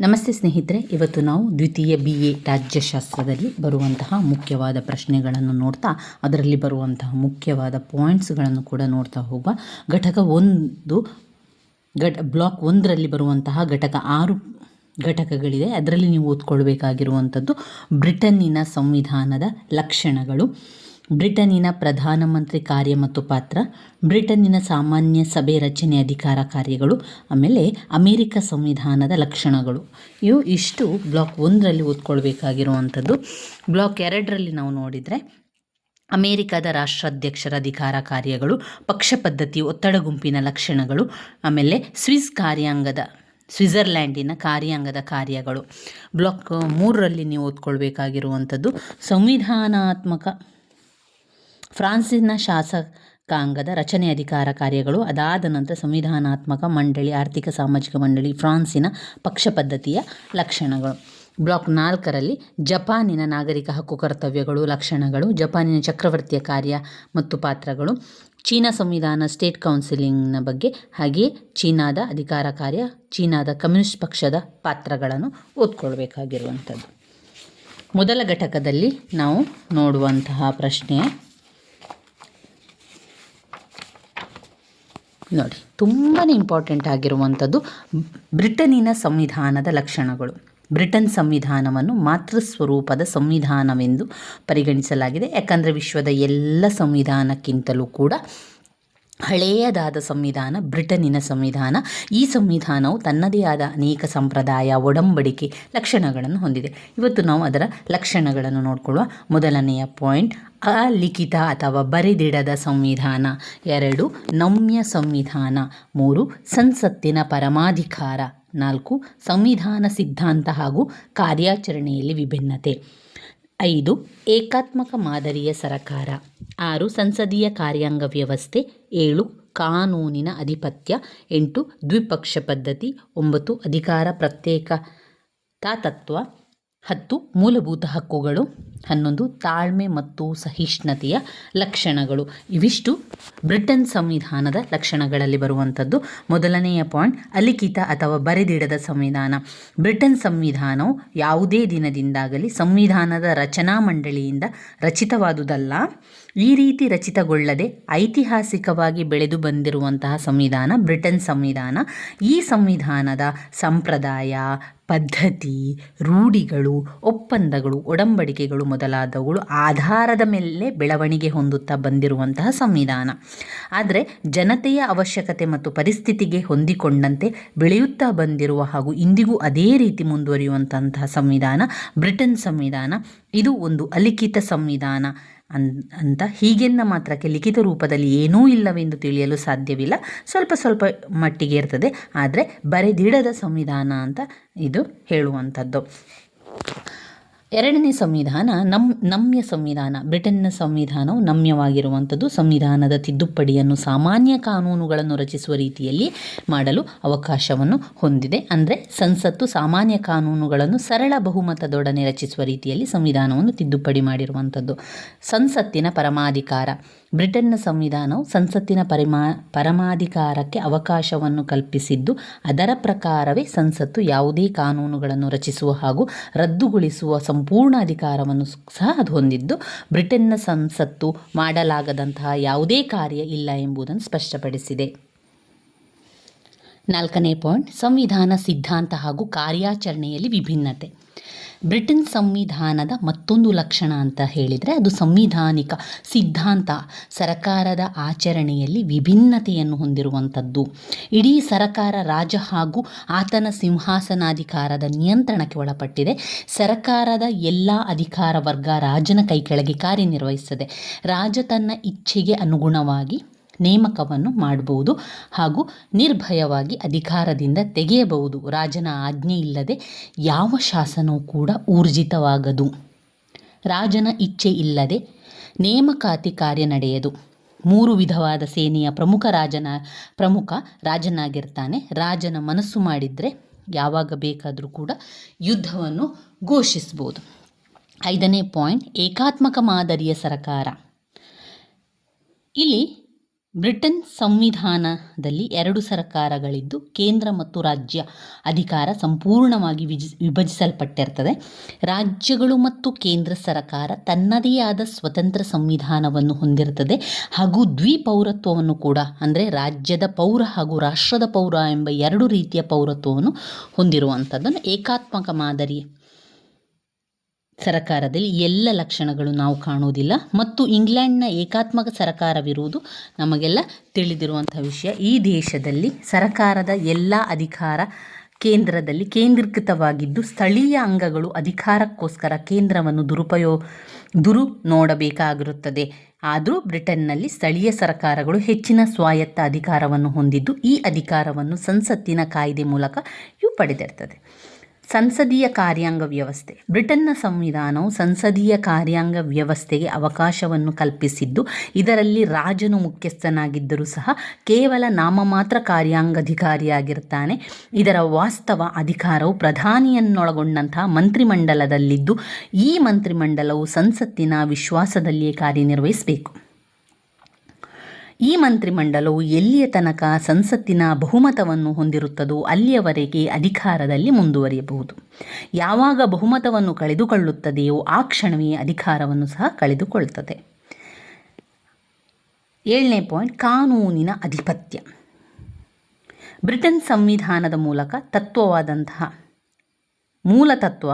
ನಮಸ್ತೆ ಸ್ನೇಹಿತರೆ, ಇವತ್ತು ನಾವು ದ್ವಿತೀಯ ಬಿ ಎ ರಾಜ್ಯಶಾಸ್ತ್ರದಲ್ಲಿ ಬರುವಂತಹ ಮುಖ್ಯವಾದ ಪ್ರಶ್ನೆಗಳನ್ನು ನೋಡ್ತಾ, ಅದರಲ್ಲಿ ಬರುವಂತಹ ಮುಖ್ಯವಾದ ಪಾಯಿಂಟ್ಸ್ಗಳನ್ನು ಕೂಡ ನೋಡ್ತಾ ಹೋಗುವ ಘಟಕ ಒಂದು, ಘಟ ಬ್ಲಾಕ್ ಒಂದರಲ್ಲಿ ಬರುವಂತಹ ಘಟಕ ಆರು ಘಟಕಗಳಿದೆ. ಅದರಲ್ಲಿ ನೀವು ಓದ್ಕೊಳ್ಬೇಕಾಗಿರುವಂಥದ್ದು ಬ್ರಿಟನ್ನಿನ ಸಂವಿಧಾನದ ಲಕ್ಷಣಗಳು. ಬ್ರಿಟನ್ನಿನ ಪ್ರಧಾನಮಂತ್ರಿ ಕಾರ್ಯ ಮತ್ತು ಪಾತ್ರ, ಬ್ರಿಟನ್ನಿನ ಸಾಮಾನ್ಯ ಸಭೆ ರಚನೆ ಅಧಿಕಾರ ಕಾರ್ಯಗಳು, ಆಮೇಲೆ ಅಮೇರಿಕ ಸಂವಿಧಾನದ ಲಕ್ಷಣಗಳು. ಇವು ಇಷ್ಟು ಬ್ಲಾಕ್ ಒಂದರಲ್ಲಿ ಓದ್ಕೊಳ್ಬೇಕಾಗಿರುವಂಥದ್ದು. ಬ್ಲಾಕ್ ಎರಡರಲ್ಲಿ ನಾವು ನೋಡಿದರೆ, ಅಮೇರಿಕದ ರಾಷ್ಟ್ರಾಧ್ಯಕ್ಷರ ಅಧಿಕಾರ ಕಾರ್ಯಗಳು, ಪಕ್ಷ ಪದ್ಧತಿ ಒತ್ತಡ ಗುಂಪಿನ ಲಕ್ಷಣಗಳು, ಆಮೇಲೆ ಸ್ವಿಸ್ ಕಾರ್ಯಾಂಗದ, ಸ್ವಿಟ್ಜರ್ಲ್ಯಾಂಡಿನ ಕಾರ್ಯಾಂಗದ ಕಾರ್ಯಗಳು. ಬ್ಲಾಕ್ ಮೂರರಲ್ಲಿ ನೀವು ಓದ್ಕೊಳ್ಬೇಕಾಗಿರುವಂಥದ್ದು ಸಂವಿಧಾನಾತ್ಮಕ ಫ್ರಾನ್ಸಿನ ಶಾಸಕಾಂಗದ ರಚನೆ ಅಧಿಕಾರ ಕಾರ್ಯಗಳು ಅದಾದ ನಂತರ ಸಂವಿಧಾನಾತ್ಮಕ ಮಂಡಳಿ, ಆರ್ಥಿಕ ಸಾಮಾಜಿಕ ಮಂಡಳಿ, ಫ್ರಾನ್ಸಿನ ಪಕ್ಷ ಪದ್ಧತಿಯ ಲಕ್ಷಣಗಳು. ಬ್ಲಾಕ್ ನಾಲ್ಕರಲ್ಲಿ ಜಪಾನಿನ ನಾಗರಿಕ ಹಕ್ಕು ಕರ್ತವ್ಯಗಳು, ಲಕ್ಷಣಗಳು, ಜಪಾನಿನ ಚಕ್ರವರ್ತಿಯ ಕಾರ್ಯ ಮತ್ತು ಪಾತ್ರಗಳು, ಚೀನಾ ಸಂವಿಧಾನ ಸ್ಟೇಟ್ ಕೌನ್ಸಿಲಿಂಗ್ನ ಬಗ್ಗೆ ಹಾಗೆಯೇ ಚೀನಾದ ಅಧಿಕಾರ ಕಾರ್ಯ, ಚೀನಾದ ಕಮ್ಯುನಿಸ್ಟ್ ಪಕ್ಷದ ಪಾತ್ರಗಳನ್ನು ಓದ್ಕೊಳ್ಬೇಕಾಗಿರುವಂಥದ್ದು. ಮೊದಲ ಘಟಕದಲ್ಲಿ ನಾವು ನೋಡುವಂತಹ ಪ್ರಶ್ನೆ ನೋಡಿ ತುಂಬಾ ಇಂಪಾರ್ಟೆಂಟ್ ಆಗಿರುವಂಥದ್ದು ಬ್ರಿಟನ್ನಿನ ಸಂವಿಧಾನದ ಲಕ್ಷಣಗಳು. ಬ್ರಿಟನ್ ಸಂವಿಧಾನವನ್ನು ಮಾತೃ ಸ್ವರೂಪದ ಸಂವಿಧಾನವೆಂದು ಪರಿಗಣಿಸಲಾಗಿದೆ. ಯಾಕಂದರೆ ವಿಶ್ವದ ಎಲ್ಲ ಸಂವಿಧಾನಕ್ಕಿಂತಲೂ ಕೂಡ ಹಳೆಯದಾದ ಸಂವಿಧಾನ, ಬ್ರಿಟನ್ನಿನ ಸಂವಿಧಾನ, ಈ ಸಂವಿಧಾನವು ತನ್ನದೇ ಆದ ಅನೇಕ ಸಂಪ್ರದಾಯ, ಒಡಂಬಡಿಕೆ ಲಕ್ಷಣಗಳನ್ನು ಹೊಂದಿದೆ. ಇವತ್ತು ನಾವು ಅದರ ಲಕ್ಷಣಗಳನ್ನು ನೋಡಿಕೊಳ್ಳುವ ಮೊದಲನೆಯ ಪಾಯಿಂಟ್, ಅಲಿಖಿತ ಅಥವಾ ಬರೆದಿಡದ ಸಂವಿಧಾನ. ಎರಡು, ನಮ್ಯ ಸಂವಿಧಾನ. ಮೂರು, ಸಂಸತ್ತಿನ ಪರಮಾಧಿಕಾರ. ನಾಲ್ಕು, ಸಂವಿಧಾನ ಸಿದ್ಧಾಂತ ಹಾಗೂ ಕಾರ್ಯಾಚರಣೆಯಲ್ಲಿ ವಿಭಿನ್ನತೆ. ಐದು, ಏಕಾತ್ಮಕ ಮಾದರಿಯ ಸರಕಾರ. ಆರು, ಸಂಸದೀಯ ಕಾರ್ಯಾಂಗ ವ್ಯವಸ್ಥೆ. ಏಳು, ಕಾನೂನಿನ ಅಧಿಪತ್ಯ. ಎಂಟು, ದ್ವಿಪಕ್ಷ ಪದ್ಧತಿ. ಒಂಬತ್ತು, ಅಧಿಕಾರ ಪ್ರತ್ಯೇಕ ತತ್ವ ಹತ್ತು, ಮೂಲಭೂತ ಹಕ್ಕುಗಳು. ಹನ್ನೊಂದು ತಾಳ್ಮೆ ಮತ್ತು ಸಹಿಷ್ಣುತೆಯ ಲಕ್ಷಣಗಳು. ಇವಿಷ್ಟು ಬ್ರಿಟನ್ ಸಂವಿಧಾನದ ಲಕ್ಷಣಗಳಲ್ಲಿ ಬರುವಂಥದ್ದು. ಮೊದಲನೆಯ ಪಾಯಿಂಟ್, ಅಲಿಖಿತ ಅಥವಾ ಬರೆದಿಡದ ಸಂವಿಧಾನ. ಬ್ರಿಟನ್ ಸಂವಿಧಾನವು ಯಾವುದೇ ದಿನದಿಂದಾಗಲಿ ಸಂವಿಧಾನದ ರಚನಾ ಮಂಡಳಿಯಿಂದ ರಚಿತವಾದುದಲ್ಲ. ಈ ರೀತಿ ರಚಿತಗೊಳ್ಳದೆ ಐತಿಹಾಸಿಕವಾಗಿ ಬೆಳೆದು ಬಂದಿರುವಂತಹ ಸಂವಿಧಾನ, ಬ್ರಿಟನ್ ಸಂವಿಧಾನ, ಈ ಸಂವಿಧಾನದ ಸಂಪ್ರದಾಯ, ಪದ್ಧತಿ, ರೂಢಿಗಳು, ಒಪ್ಪಂದಗಳು, ಒಡಂಬಡಿಕೆಗಳು ಮೊದಲಾದವುಗಳು ಆಧಾರದ ಮೇಲೆ ಬೆಳವಣಿಗೆ ಹೊಂದುತ್ತಾ ಬಂದಿರುವಂತಹ ಸಂವಿಧಾನ. ಆದರೆ ಜನತೆಯ ಅವಶ್ಯಕತೆ ಮತ್ತು ಪರಿಸ್ಥಿತಿಗೆ ಹೊಂದಿಕೊಂಡಂತೆ ಬೆಳೆಯುತ್ತಾ ಬಂದಿರುವ ಹಾಗೂ ಇಂದಿಗೂ ಅದೇ ರೀತಿ ಮುಂದುವರಿಯುವಂತಹ ಸಂವಿಧಾನ ಬ್ರಿಟನ್ ಸಂವಿಧಾನ. ಇದು ಒಂದು ಅಲಿಖಿತ ಸಂವಿಧಾನ. ಅಂತ ಹೀಗೆನ್ನ ಮಾತ್ರಕ್ಕೆ ಲಿಖಿತ ರೂಪದಲ್ಲಿ ಏನೂ ಇಲ್ಲವೆಂದು ತಿಳಿಯಲು ಸಾಧ್ಯವಿಲ್ಲ. ಸ್ವಲ್ಪ ಸ್ವಲ್ಪ ಮಟ್ಟಿಗೆ ಇರ್ತದೆ. ಆದರೆ ಬರೆದಿಡದ ಸಂವಿಧಾನ ಅಂತ ಇದು ಹೇಳುವಂಥದ್ದು. ಎರಡನೇ ಸಂವಿಧಾನ ನಮ್, ನಮ್ಯ ಸಂವಿಧಾನ, ಬ್ರಿಟನ್ನ ಸಂವಿಧಾನವು ನಮ್ಯವಾಗಿರುವಂಥದ್ದು, ಸಂವಿಧಾನದ ತಿದ್ದುಪಡಿಯನ್ನು ಸಾಮಾನ್ಯ ಕಾನೂನುಗಳನ್ನು ರಚಿಸುವ ರೀತಿಯಲ್ಲಿ ಮಾಡಲು ಅವಕಾಶವನ್ನು ಹೊಂದಿದೆ. ಅಂದರೆ ಸಂಸತ್ತು ಸಾಮಾನ್ಯ ಕಾನೂನುಗಳನ್ನು ಸರಳ ಬಹುಮತದೊಡನೆ ರಚಿಸುವ ರೀತಿಯಲ್ಲಿ ಸಂವಿಧಾನವನ್ನು ತಿದ್ದುಪಡಿ ಮಾಡಿರುವಂಥದ್ದು. ಸಂಸತ್ತಿನ ಪರಮಾಧಿಕಾರ. ಬ್ರಿಟನ್ನ ಸಂವಿಧಾನವು ಸಂಸತ್ತಿನ ಪರಿಮಾ, ಪರಮಾಧಿಕಾರಕ್ಕೆ ಅವಕಾಶವನ್ನು ಕಲ್ಪಿಸಿದ್ದು, ಅದರ ಪ್ರಕಾರವೇ ಸಂಸತ್ತು ಯಾವುದೇ ಕಾನೂನುಗಳನ್ನು ರಚಿಸುವ ಹಾಗೂ ರದ್ದುಗೊಳಿಸುವ ಸಂಪೂರ್ಣ ಅಧಿಕಾರವನ್ನು ಸಹ ಅದು ಹೊಂದಿದ್ದು, ಬ್ರಿಟನ್ನ ಸಂಸತ್ತು ಮಾಡಲಾಗದಂತಹ ಯಾವುದೇ ಕಾರ್ಯ ಇಲ್ಲ ಎಂಬುದನ್ನು ಸ್ಪಷ್ಟಪಡಿಸಿದೆ. ನಾಲ್ಕನೇ ಪಾಯಿಂಟ್, ಸಂವಿಧಾನ ಸಿದ್ಧಾಂತ ಹಾಗೂ ಕಾರ್ಯಾಚರಣೆಯಲ್ಲಿ ವಿಭಿನ್ನತೆ. ಬ್ರಿಟನ್ ಸಂವಿಧಾನದ ಮತ್ತೊಂದು ಲಕ್ಷಣ ಅಂತ ಹೇಳಿದರೆ ಅದು ಸಂವಿಧಾನಿಕ ಸಿದ್ಧಾಂತ, ಸರಕಾರದ ಆಚರಣೆಯಲ್ಲಿ ವಿಭಿನ್ನತೆಯನ್ನು ಹೊಂದಿರುವಂಥದ್ದು. ಇಡೀ ಸರಕಾರ ರಾಜ ಹಾಗೂ ಆತನ ಸಿಂಹಾಸನಾಧಿಕಾರದ ನಿಯಂತ್ರಣಕ್ಕೆ ಒಳಪಟ್ಟಿದೆ. ಸರಕಾರದ ಎಲ್ಲ ಅಧಿಕಾರ ವರ್ಗ ರಾಜನ ಕೈ ಕೆಳಗೆ ಕಾರ್ಯನಿರ್ವಹಿಸುತ್ತದೆ. ರಾಜ ತನ್ನ ಇಚ್ಛೆಗೆ ಅನುಗುಣವಾಗಿ ನೇಮಕವನ್ನು ಮಾಡಬಹುದು ಹಾಗೂ ನಿರ್ಭಯವಾಗಿ ಅಧಿಕಾರದಿಂದ ತೆಗೆಯಬಹುದು. ರಾಜನ ಆಜ್ಞೆ ಇಲ್ಲದೆ ಯಾವ ಶಾಸನವೂ ಕೂಡ ಊರ್ಜಿತವಾಗದು. ರಾಜನ ಇಚ್ಛೆ ಇಲ್ಲದೆ ನೇಮಕಾತಿ ಕಾರ್ಯ ನಡೆಯದು. ಮೂರು ವಿಧವಾದ ಸೇನೆಯ ಪ್ರಮುಖ ರಾಜನ ಪ್ರಮುಖ ರಾಜನಾಗಿರ್ತಾನೆ. ರಾಜನ ಮನಸ್ಸು ಮಾಡಿದರೆ ಯಾವಾಗ ಬೇಕಾದರೂ ಕೂಡ ಯುದ್ಧವನ್ನು ಘೋಷಿಸ್ಬೋದು. ಐದನೇ ಪಾಯಿಂಟ್, ಏಕಾತ್ಮಕ ಮಾದರಿಯ ಸರಕಾರ. ಇಲ್ಲಿ ಬ್ರಿಟನ್ ಸಂವಿಧಾನದಲ್ಲಿ ಎರಡು ಸರ್ಕಾರಗಳಿದ್ದು ಕೇಂದ್ರ ಮತ್ತು ರಾಜ್ಯ ಅಧಿಕಾರ ಸಂಪೂರ್ಣವಾಗಿ ವಿಜಿ, ವಿಭಜಿಸಲ್ಪಟ್ಟಿರ್ತದೆ. ರಾಜ್ಯಗಳು ಮತ್ತು ಕೇಂದ್ರ ಸರ್ಕಾರ ತನ್ನದೇ ಆದ ಸ್ವತಂತ್ರ ಸಂವಿಧಾನವನ್ನು ಹೊಂದಿರುತ್ತದೆ ಹಾಗೂ ದ್ವಿಪೌರತ್ವವನ್ನು ಕೂಡ, ಅಂದರೆ ರಾಜ್ಯದ ಪೌರ ಹಾಗೂ ರಾಷ್ಟ್ರದ ಪೌರ ಎಂಬ ಎರಡು ರೀತಿಯ ಪೌರತ್ವವನ್ನು ಹೊಂದಿರುವಂಥದ್ದನ್ನು ಏಕಾತ್ಮಕ ಮಾದರಿ ಸರಕಾರದಲ್ಲಿ ಎಲ್ಲ ಲಕ್ಷಣಗಳು ನಾವು ಕಾಣುವುದಿಲ್ಲ ಮತ್ತು ಇಂಗ್ಲೆಂಡ್ನ ಏಕಾತ್ಮಕ ಸರಕಾರವಿರುವುದು ನಮಗೆಲ್ಲ ತಿಳಿದಿರುವಂಥ ವಿಷಯ. ಈ ದೇಶದಲ್ಲಿ ಸರಕಾರದ ಎಲ್ಲ ಅಧಿಕಾರ ಕೇಂದ್ರದಲ್ಲಿ ಕೇಂದ್ರೀಕೃತವಾಗಿದ್ದು ಸ್ಥಳೀಯ ಅಂಗಗಳು ಅಧಿಕಾರಕ್ಕೋಸ್ಕರ ಕೇಂದ್ರವನ್ನು ದುರುಪಯೋ ದುರು ನೋಡಬೇಕಾಗಿರುತ್ತದೆ ಆದರೂ ಬ್ರಿಟನ್ನಲ್ಲಿ ಸ್ಥಳೀಯ ಸರ್ಕಾರಗಳು ಹೆಚ್ಚಿನ ಸ್ವಾಯತ್ತ ಅಧಿಕಾರವನ್ನು ಹೊಂದಿದ್ದು ಈ ಅಧಿಕಾರವನ್ನು ಸಂಸತ್ತಿನ ಕಾಯ್ದೆ ಮೂಲಕ ಇವು ಪಡೆದಿರ್ತದೆ. ಸಂಸದೀಯ ಕಾರ್ಯಾಂಗ ವ್ಯವಸ್ಥೆ. ಬ್ರಿಟನ್ನ ಸಂವಿಧಾನವು ಸಂಸದೀಯ ಕಾರ್ಯಾಂಗ ವ್ಯವಸ್ಥೆಗೆ ಅವಕಾಶವನ್ನು ಕಲ್ಪಿಸಿದ್ದು, ಇದರಲ್ಲಿ ರಾಜನು ಮುಖ್ಯಸ್ಥನಾಗಿದ್ದರೂ ಸಹ ಕೇವಲ ನಾಮಮಾತ್ರ ಕಾರ್ಯಾಂಗಾಧಿಕಾರಿಯಾಗಿರ್ತಾನೆ. ಇದರ ವಾಸ್ತವ ಅಧಿಕಾರವು ಪ್ರಧಾನಿಯನ್ನೊಳಗೊಂಡಂತಹ ಮಂತ್ರಿಮಂಡಲದಲ್ಲಿದ್ದು, ಈ ಮಂತ್ರಿಮಂಡಲವು ಸಂಸತ್ತಿನ ವಿಶ್ವಾಸದಲ್ಲಿಯೇ ಕಾರ್ಯನಿರ್ವಹಿಸಬೇಕು. ಈ ಮಂತ್ರಿಮಂಡಲವು ಎಲ್ಲಿಯ ತನಕ ಸಂಸತ್ತಿನ ಬಹುಮತವನ್ನು ಹೊಂದಿರುತ್ತದೋ ಅಲ್ಲಿಯವರೆಗೆ ಅಧಿಕಾರದಲ್ಲಿ ಮುಂದುವರಿಯಬಹುದು. ಯಾವಾಗ ಬಹುಮತವನ್ನು ಕಳೆದುಕೊಳ್ಳುತ್ತದೆಯೋ ಆ ಕ್ಷಣವೇ ಅಧಿಕಾರವನ್ನು ಸಹ ಕಳೆದುಕೊಳ್ಳುತ್ತದೆ. ಏಳನೇ ಪಾಯಿಂಟ್, ಕಾನೂನಿನ ಅಧಿಪತ್ಯ. ಬ್ರಿಟನ್ ಸಂವಿಧಾನದ ಮೂಲಕ ತತ್ವವಾದಂತಹ ಮೂಲ ತತ್ವ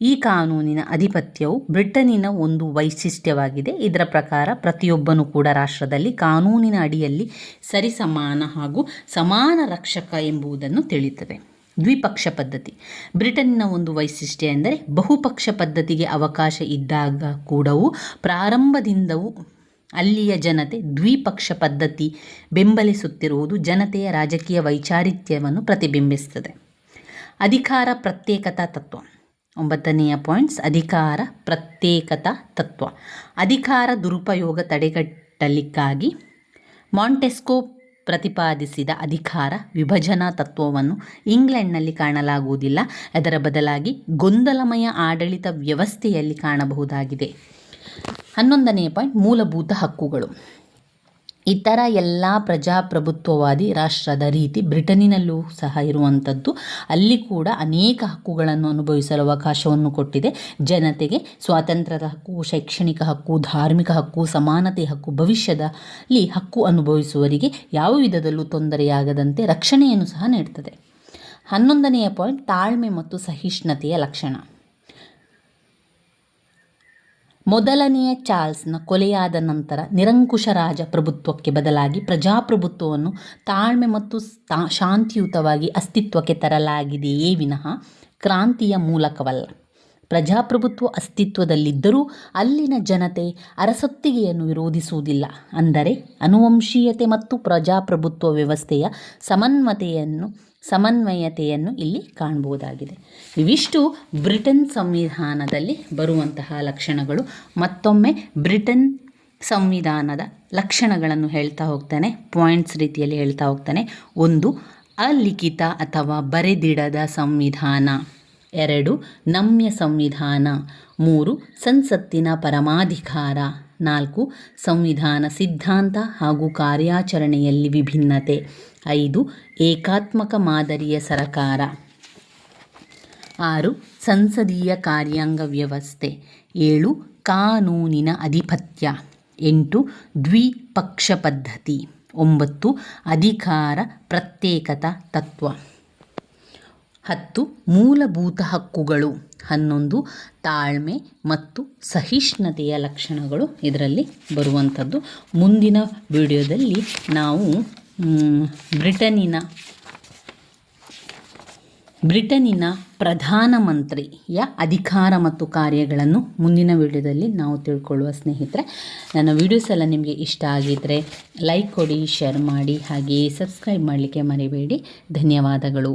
ಈ ಕಾನೂನಿನ ಅಧಿಪತ್ಯವು ಬ್ರಿಟನ್ನಿನ ಒಂದು ವೈಶಿಷ್ಟ್ಯವಾಗಿದೆ. ಇದರ ಪ್ರಕಾರ ಪ್ರತಿಯೊಬ್ಬನೂ ಕೂಡ ರಾಷ್ಟ್ರದಲ್ಲಿ ಕಾನೂನಿನ ಅಡಿಯಲ್ಲಿ ಸರಿಸಮಾನ ಹಾಗೂ ಸಮಾನ ರಕ್ಷಕ ಎಂಬುದನ್ನು ತಿಳಿಯುತ್ತದೆ. ದ್ವಿಪಕ್ಷ ಪದ್ಧತಿ. ಬ್ರಿಟನ್ನಿನ ಒಂದು ವೈಶಿಷ್ಟ್ಯ ಎಂದರೆ ಬಹುಪಕ್ಷ ಪದ್ಧತಿಗೆ ಅವಕಾಶ ಇದ್ದಾಗ ಕೂಡವೂ ಪ್ರಾರಂಭದಿಂದವೂ ಅಲ್ಲಿಯ ಜನತೆ ದ್ವಿಪಕ್ಷ ಪದ್ಧತಿ ಬೆಂಬಲಿಸುತ್ತಿರುವುದು ಜನತೆಯ ರಾಜಕೀಯ ವೈಚಾರಿತ್ಯವನ್ನು ಪ್ರತಿಬಿಂಬಿಸುತ್ತದೆ. ಅಧಿಕಾರ ಪ್ರತ್ಯೇಕತಾ ತತ್ವ. ಒಂಬತ್ತನೆಯ ಪಾಯಿಂಟ್ಸ್, ಅಧಿಕಾರ, ಪ್ರತ್ಯೇಕತಾ ತತ್ವ. ಅಧಿಕಾರ ದುರುಪಯೋಗ ತಡೆಗಟ್ಟಲಿಕ್ಕಾಗಿ ಮಾಂಟೆಸ್ಕೋ ಪ್ರತಿಪಾದಿಸಿದ ಅಧಿಕಾರ ವಿಭಜನಾ ತತ್ವವನ್ನು ಇಂಗ್ಲೆಂಡ್ನಲ್ಲಿ ಕಾಣಲಾಗುವುದಿಲ್ಲ. ಅದರ ಬದಲಾಗಿ ಗೊಂದಲಮಯ ಆಡಳಿತ ವ್ಯವಸ್ಥೆಯಲ್ಲಿ ಕಾಣಬಹುದಾಗಿದೆ. ಹನ್ನೊಂದನೆಯ ಪಾಯಿಂಟ್, ಮೂಲಭೂತ ಹಕ್ಕುಗಳು. ಇತರ ಎಲ್ಲ ಪ್ರಜಾಪ್ರಭುತ್ವವಾದಿ ರಾಷ್ಟ್ರದ ರೀತಿ ಬ್ರಿಟನ್ನಿನಲ್ಲೂ ಸಹ ಇರುವಂಥದ್ದು. ಅಲ್ಲಿ ಕೂಡ ಅನೇಕ ಹಕ್ಕುಗಳನ್ನು ಅನುಭವಿಸಲು ಅವಕಾಶವನ್ನು ಕೊಟ್ಟಿದೆ. ಜನತೆಗೆ ಸ್ವಾತಂತ್ರ್ಯದ ಹಕ್ಕು, ಶೈಕ್ಷಣಿಕ ಹಕ್ಕು, ಧಾರ್ಮಿಕ ಹಕ್ಕು, ಸಮಾನತೆ ಹಕ್ಕು, ಭವಿಷ್ಯದಲ್ಲಿ ಹಕ್ಕು ಅನುಭವಿಸುವವರಿಗೆ ಯಾವ ವಿಧದಲ್ಲೂ ತೊಂದರೆಯಾಗದಂತೆ ರಕ್ಷಣೆಯನ್ನು ಸಹ ನೀಡುತ್ತದೆ ಹನ್ನೊಂದನೆಯ ಪಾಯಿಂಟ್, ತಾಳ್ಮೆ ಮತ್ತು ಸಹಿಷ್ಣುತೆಯ ಲಕ್ಷಣ. ಮೊದಲನೆಯ ಚಾರ್ಲ್ಸ್ನ ಕೊಲೆಯಾದ ನಂತರ ನಿರಂಕುಶ ರಾಜ ಪ್ರಭುತ್ವಕ್ಕೆ ಬದಲಾಗಿ ಪ್ರಜಾಪ್ರಭುತ್ವವನ್ನು ತಾಳ್ಮೆ ಮತ್ತು ಶಾಂತಿಯುತವಾಗಿ ಅಸ್ತಿತ್ವಕ್ಕೆ ತರಲಾಗಿದೆಯೇ ವಿನಃ ಕ್ರಾಂತಿಯ ಮೂಲಕವಲ್ಲ. ಪ್ರಜಾಪ್ರಭುತ್ವ ಅಸ್ತಿತ್ವದಲ್ಲಿದ್ದರೂ ಅಲ್ಲಿನ ಜನತೆ ಅರಸೊತ್ತಿಗೆಯನ್ನು ವಿರೋಧಿಸುವುದಿಲ್ಲ. ಅಂದರೆ ಅನುವಂಶೀಯತೆ ಮತ್ತು ಪ್ರಜಾಪ್ರಭುತ್ವ ವ್ಯವಸ್ಥೆಯ ಸಮನ್ವತೆಯನ್ನು ಸಮನ್ವಯತೆಯನ್ನು ಇಲ್ಲಿ ಕಾಣಬಹುದಾಗಿದೆ. ಇವಿಷ್ಟು ಬ್ರಿಟನ್ ಸಂವಿಧಾನದಲ್ಲಿ ಬರುವಂತಹ ಲಕ್ಷಣಗಳು. ಮತ್ತೊಮ್ಮೆ ಬ್ರಿಟನ್ ಸಂವಿಧಾನದ ಲಕ್ಷಣಗಳನ್ನು ಹೇಳ್ತಾ ಹೋಗ್ತಾನೆ ಪಾಯಿಂಟ್ಸ್ ರೀತಿಯಲ್ಲಿ ಹೇಳ್ತಾ ಹೋಗ್ತಾನೆ. ಒಂದು, ಅಲಿಖಿತ ಅಥವಾ ಬರೆದಿಡದ ಸಂವಿಧಾನ. ಎರಡು, ನಮ್ಯ ಸಂವಿಧಾನ. ಮೂರು, ಸಂಸತ್ತಿನ ಪರಮಾಧಿಕಾರ. ನಾಲ್ಕು ಸಂವಿಧಾನ ಸಿದ್ಧಾಂತ ಹಾಗೂ ಕಾರ್ಯಾಚರಣೆಯಲ್ಲಿ ವಿಭಿನ್ನತೆ. ಐದು, ಏಕಾತ್ಮಕ ಮಾದರಿಯ ಸರಕಾರ. ಆರು, ಸಂಸದೀಯ ಕಾರ್ಯಾಂಗ ವ್ಯವಸ್ಥೆ. ಏಳು, ಕಾನೂನಿನ ಅಧಿಪತ್ಯ. ಎಂಟು, ದ್ವಿಪಕ್ಷ ಪದ್ಧತಿ. ಒಂಬತ್ತು, ಅಧಿಕಾರ ಪ್ರತ್ಯೇಕತಾ ತತ್ವ. ಹತ್ತು ಮೂಲಭೂತ ಹಕ್ಕುಗಳು. ಹನ್ನೊಂದು ತಾಳ್ಮೆ ಮತ್ತು ಸಹಿಷ್ಣುತೆಯ ಲಕ್ಷಣಗಳು ಇದರಲ್ಲಿ ಬರುವಂಥದ್ದು. ಮುಂದಿನ ವಿಡಿಯೋದಲ್ಲಿ ನಾವು ಬ್ರಿಟನ್ನಿನ ಬ್ರಿಟನಿನ ಪ್ರಧಾನಮಂತ್ರಿಯ ಅಧಿಕಾರ ಮತ್ತು ಕಾರ್ಯಗಳನ್ನು ಮುಂದಿನ ವಿಡಿಯೋದಲ್ಲಿ ನಾವು ತಿಳ್ಕೊಳ್ಳುವ ಸ್ನೇಹಿತರೆ, ನನ್ನ ವಿಡಿಯೋಸ್ ಎಲ್ಲ ನಿಮಗೆ ಇಷ್ಟ ಆಗಿದ್ದರೆ ಲೈಕ್ ಕೊಡಿ, ಶೇರ್ ಮಾಡಿ, ಹಾಗೆಯೇ ಸಬ್ಸ್ಕ್ರೈಬ್ ಮಾಡಲಿಕ್ಕೆ ಮರಿಬೇಡಿ. ಧನ್ಯವಾದಗಳು.